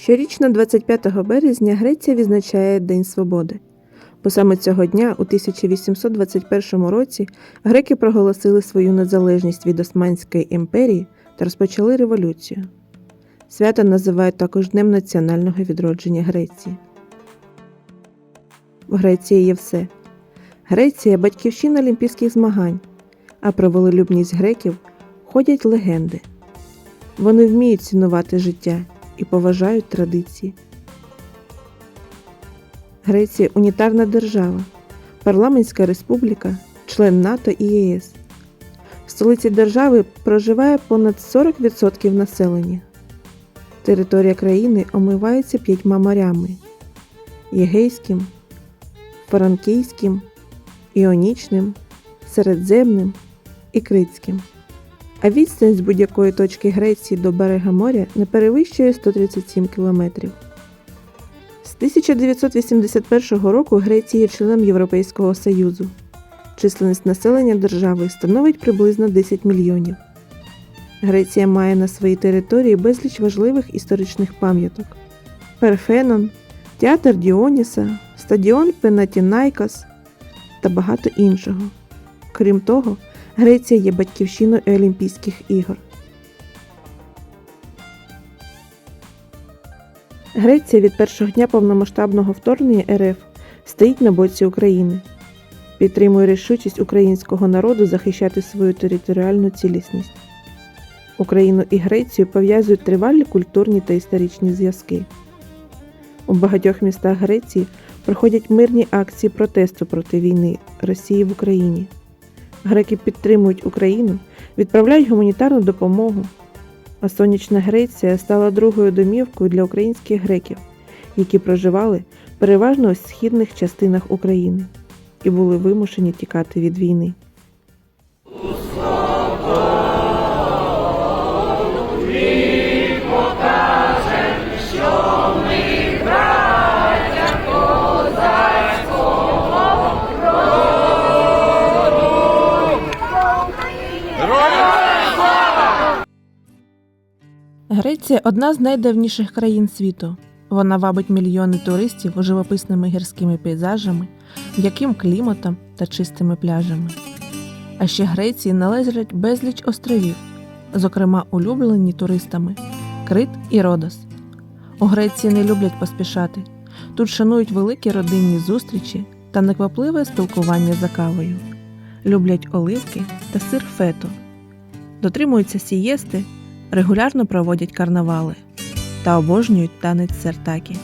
Щорічно 25 березня Греція відзначає День Свободи. Бо саме цього дня, у 1821 році, греки проголосили свою незалежність від Османської імперії та розпочали революцію. Свято називають також Днем національного відродження Греції. В Греції є все. Греція батьківщина олімпійських змагань, а про волелюбність греків ходять легенди. Вони вміють цінувати життя і поважають традиції. Греція унітарна держава, парламентська республіка, член НАТО і ЄС. В столиці держави проживає понад 40% населення. Територія країни омивається п'ятьма морями Єгейським, Франкійським, Іонічним, Середземним і Критським. А відстань з будь-якої точки Греції до берега моря не перевищує 137 кілометрів. З 1981 року Греція є членом Європейського Союзу. Численність населення держави становить приблизно 10 мільйонів. Греція має на своїй території безліч важливих історичних пам'яток: Перфенон, театр Діоніса, стадіон Пенатінайкас та багато іншого. Крім того, Греція є батьківщиною Олімпійських ігор. Греція від першого дня повномасштабного вторгнення РФ стоїть на боці України, підтримує рішучість українського народу захищати свою територіальну цілісність. Україну і Грецію пов'язують тривалі культурні та історичні зв'язки. У багатьох містах Греції проходять мирні акції протесту проти війни Росії в Україні. Греки підтримують Україну, відправляють гуманітарну допомогу. А сонячна Греція стала другою домівкою для українських греків, які проживали переважно у східних частинах України і були вимушені тікати від війни. Греція одна з найдавніших країн світу. Вона вабить мільйони туристів живописними гірськими пейзажами, м'яким кліматом та чистими пляжами. А ще Греції належать безліч островів, зокрема улюблені туристами Крит і Родос. У Греції не люблять поспішати. Тут шанують великі родинні зустрічі та неквапливе спілкування за кавою. Люблять оливки та сир фето. Дотримуються сієсти регулярно проводять карнавали та обожнюють танець сертакі.